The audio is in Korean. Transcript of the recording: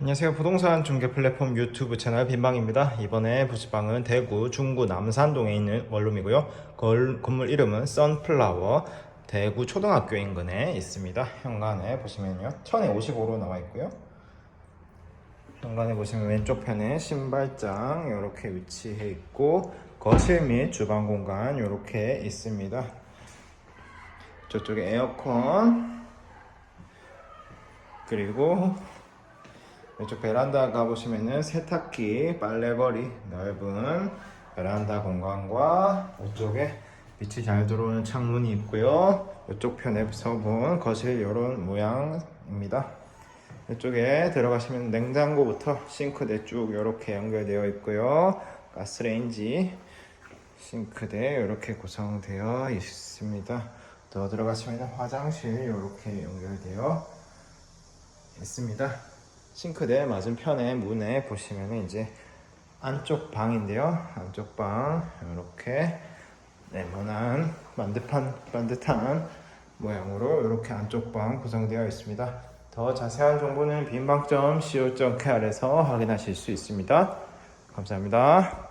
안녕하세요. 부동산 중개 플랫폼 유튜브 채널 빈방입니다. 이번에 부시방은 대구 중구 남산동에 있는 원룸이고요. 걸- 건물 이름은 선플라워 대구 초등학교 인근에 있습니다. 현관에 보시면요. 1055로 나와 있고요. 현관에 보시면 왼쪽 편에 신발장 이렇게 위치해 있고 거실 및 주방 공간 이렇게 있습니다. 저쪽에 에어컨 그리고 이쪽 베란다 가보시면은 세탁기, 빨래거리, 넓은 베란다 공간과 이쪽에 빛이 잘 들어오는 창문이 있고요. 이쪽 편에 서 본 거실 이런 모양입니다. 이쪽에 들어가시면 냉장고부터 싱크대 쭉 이렇게 연결되어 있고요. 가스레인지, 싱크대 이렇게 구성되어 있습니다. 더 들어가시면 화장실 이렇게 연결되어 있습니다. 싱크대 맞은편에 문에 보시면 이제 안쪽 방인데요. 안쪽 방 이렇게 네모난 반듯한 반듯한 모양으로 이렇게 안쪽 방 구성되어 있습니다. 더 자세한 정보는 빈방점 co.kr에서 확인하실 수 있습니다. 감사합니다.